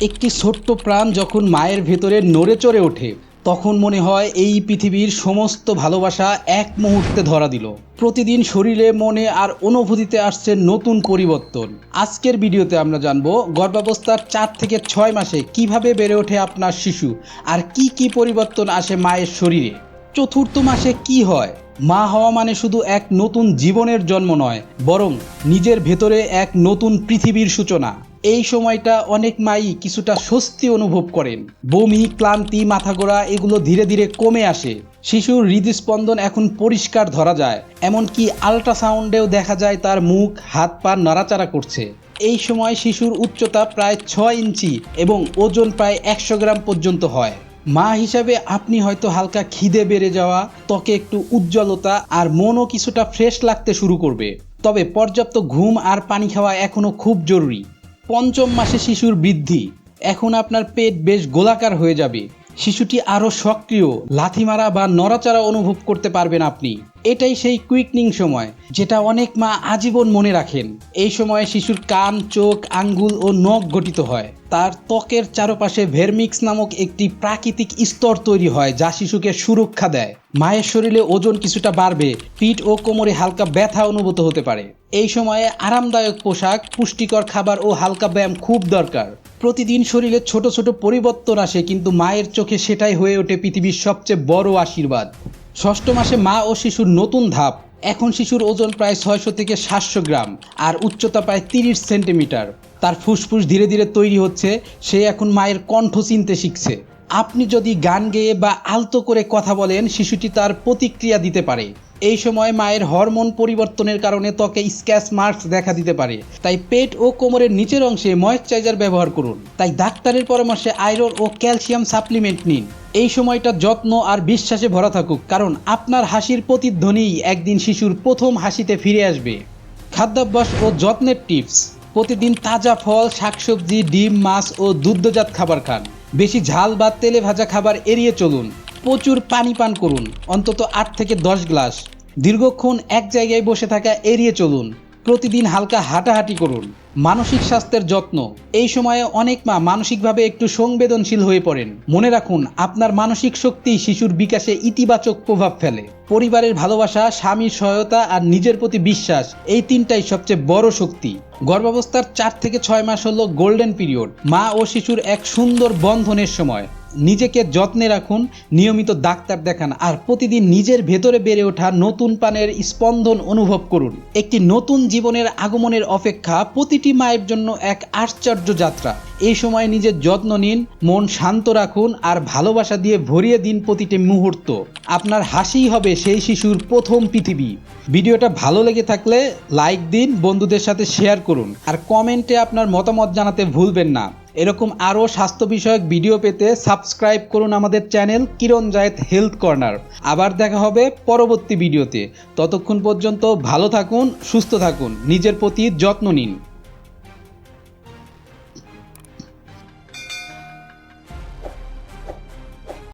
একটি ছোট্ট প্রাণ যখন মায়ের ভেতরে নড়ে চড়ে ওঠে, তখন মনে হয় এই পৃথিবীর সমস্ত ভালোবাসা এক মুহূর্তে ধরা দিল। প্রতিদিন শরীরে, মনে আর অনুভূতিতে আসছে নতুন পরিবর্তন। আজকের ভিডিওতে আমরা জানব গর্ভাবস্থার চার থেকে ছয় মাসে কীভাবে বেড়ে ওঠে আপনার শিশু আর কি কি পরিবর্তন আসে মায়ের শরীরে। চতুর্থ মাসে কি হয়? মা হওয়া মানে শুধু এক নতুন জীবনের জন্ম নয়, বরং নিজের ভেতরে এক নতুন পৃথিবীর সূচনা। এই সময়টা অনেক মাই কিছুটা স্বস্তি অনুভব করেন। বমি, ক্লান্তি মাথা গোড়া এগুলো ধীরে ধীরে কমে আসে। শিশুর হৃদস্পন্দন এখন পরিষ্কার ধরা যায়, এমনকি আল্ট্রাসাউন্ডেও দেখা যায় তার মুখ, হাত পা নাড়াচাড়া করছে। এই সময় শিশুর উচ্চতা প্রায় ছয় ইঞ্চি এবং ওজন প্রায় একশো গ্রাম পর্যন্ত হয়। মা হিসাবে আপনি হয়তো হালকা খিদে বেড়ে যাওয়া, ত্বকে একটু উজ্জ্বলতা আর মনও কিছুটা ফ্রেশ লাগতে শুরু করবে। তবে পর্যাপ্ত ঘুম আর পানি খাওয়া এখনও খুব জরুরি। পঞ্চম মাসে শিশুর বৃদ্ধি। এখন আপনার পেট বেশ গোলাকার হয়ে যাবে। শিশুটি আরও সক্রিয় লাথি মারা বা নড়াচড়া অনুভব করতে পারবেন আপনি। এটাই সেই কুইকনিং সময়, যেটা অনেক মা আজীবন মনে রাখেন। এই সময়ে শিশুর কান, চোখ, আঙ্গুল ও নখ গঠিত হয়। তার ত্বকের চারপাশে ভেরমিক্স নামক একটি প্রাকৃতিক স্তর তৈরি হয়, যা শিশুকে সুরক্ষা দেয়। মায়ের শরীরে ওজন কিছুটা বাড়বে, পিঠ ও কোমরে হালকা ব্যথা অনুভূত হতে পারে। এই সময়ে আরামদায়ক পোশাক, পুষ্টিকর খাবার ও হালকা ব্যায়াম খুব দরকার। প্রতিদিন শরীরে ছোট ছোট পরিবর্তন আসে, কিন্তু মায়ের চোখে সেটাই হয়ে ওঠে পৃথিবীর সবচেয়ে বড় আশীর্বাদ। ষষ্ঠ মাসে মা ও শিশুর নতুন ধাপ। এখন শিশুর ওজন প্রায় ছয়শো থেকে সাতশো গ্রাম, আর উচ্চতা প্রায় তিরিশ সেন্টিমিটার। তার ফুসফুস ধীরে ধীরে তৈরি হচ্ছে, সে এখন মায়ের কণ্ঠ চিনতে শিখছে। আপনি যদি গান গেয়ে বা আলতো করে কথা বলেন, শিশুটি তার প্রতিক্রিয়া দিতে পারে। এই সময় মায়ের হরমোন পরিবর্তনের কারণে ত্বকে স্ক্যাচ মার্কস দেখা দিতে পারে। তাই পেট ও কোমরের নিচের অংশে ময়েশ্চারাইজার ব্যবহার করুন। তাই ডাক্তারের পরামর্শে আয়রন ও ক্যালসিয়াম সাপ্লিমেন্ট নিন। এই সময়টা যত্ন আর বিশ্বাসে ভরা থাকুক, কারণ আপনার হাসির প্রতিধ্বনিই একদিন শিশুর প্রথম হাসিতে ফিরে আসবে। খাদ্যাভ্যাস ও যত্নের টিপস, প্রতিদিন তাজা ফল, শাকসবজি, ডিম, মাছ ও দুগ্ধজাত খাবার খান। বেশি ঝাল বা তেলে ভাজা খাবার এড়িয়ে চলুন, প্রচুর পানি পান করুন, অন্তত আট থেকে দশ গ্লাস, দীর্ঘক্ষণ এক জায়গায় বসে থাকা এড়িয়ে চলুন। প্রতিদিন হালকা হাঁটাহাঁটি করুন। মানসিক স্বাস্থ্যের যত্ন। এই সময়ে অনেক মা মানসিকভাবে একটু সংবেদনশীল হয়ে পড়েন। মনে রাখুন, আপনার মানসিক শক্তি শিশুর বিকাশে ইতিবাচক প্রভাব ফেলে। পরিবারের ভালোবাসা, স্বামীর সহায়তা আর নিজের প্রতি বিশ্বাস, এই তিনটাই সবচেয়ে বড় শক্তি। গর্ভাবস্থার চার থেকে ছয় মাস হলো গোল্ডেন পিরিয়ড মা ও শিশুর এক সুন্দর বন্ধনের সময়। নিজেকে যত্নে রাখুন, নিয়মিত ডাক্তার দেখান, আর প্রতিদিন নিজের ভেতরে বেড়ে ওঠা নতুন পানের স্পন্দন অনুভব করুন। একটি নতুন জীবনের আগমনের অপেক্ষা প্রতিটি মায়ের জন্য এক আশ্চর্য যাত্রা। এই সময় নিজের যত্ন নিন, মন শান্ত রাখুন, আর ভালোবাসা দিয়ে ভরিয়ে দিন প্রতিটি মুহূর্ত। আপনার হাসিই হবে সেই শিশুর প্রথম পৃথিবী। ভিডিওটা ভালো লেগে থাকলে লাইক দিন, বন্ধুদের সাথে শেয়ার করুন, আর কমেন্টে আপনার মতামত জানাতে ভুলবেন না। এরকম আরও স্বাস্থ্য বিষয়ক ভিডিও পেতে সাবস্ক্রাইব করুন আমাদের channel Kiran Zayed health corner আবার দেখা হবে পরবর্তী ভিডিওতে ততক্ষণ পর্যন্ত ভালো থাকুন, সুস্থ থাকুন, নিজের প্রতি যত্ন নিন।